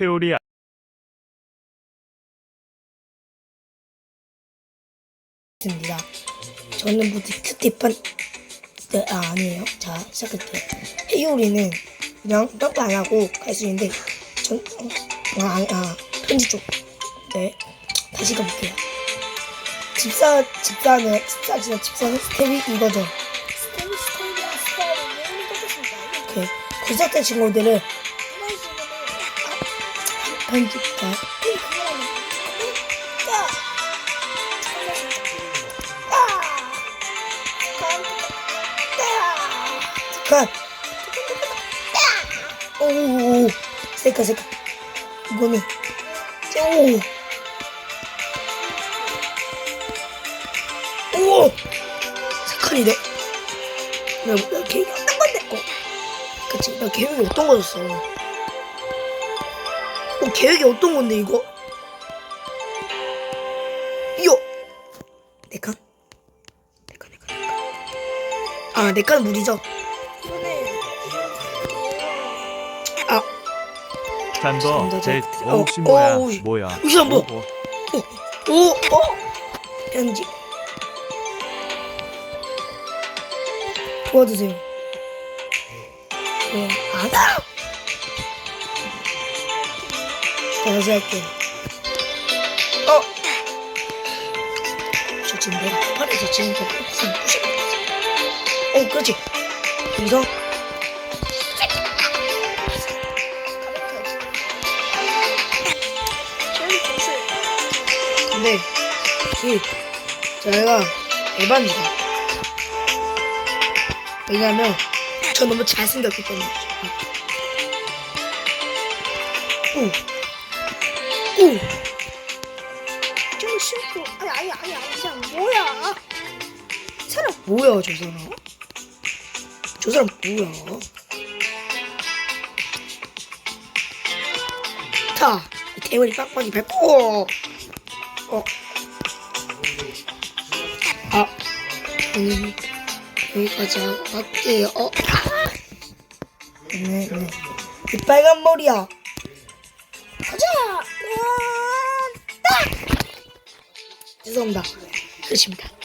회오리 있습니다. 저는 모두 큐티판 네, 아 아니에요. 자 시작할게요. 해요리는 그냥 점프 안 하고 갈 수 있는데 전 어, 아, 아 편지 쪽. 네 다시 가볼게요. 집사 집사는 집사 진짜 집사는 스텝이 이거죠. 스테이랑 스타일은 너무 똑같습니다. 그 구석대 친구들은 이런 식으로 그거는 가. 오, 세카 세카. 이거는 오, 오. 나, 나 계획이 어떤 건데? 어, 그치, 나 계획이 어떤 거였어? 어, 계획이 어떤 건데 이거? 이거 내 칸? 내 칸, 내 칸, 내 칸. 아, 내 칸은 물이죠. 아, 잔버 잔버 제 제트. 어, 어, 혹시 뭐야 뭐야 혹시 한 번. 뭐, 오, 어? 편지. 도와주세요. 네, 아다! 자, 다시 할게요. 어! 저 지금 내가 폭발해서 지금 저 무슨 같아. 어, 그렇지. 여기서. 근데, 이, 저희가 에반이다. 왜냐면, 저 너무 잘생겼기 때문에. 오. 오. 좀 싫고 아니 아니 아니 아니 그냥 뭐야? 사람 뭐야, 저 사람? 저 사람 뭐야? 자, 이 대머리 빡빡이 밟고. 어. 아, 음, 여기까지 하고 갈게요. 어. 네, 네. 이 빨간 머리야. 가자! 죄송합니다. 그렇습니다.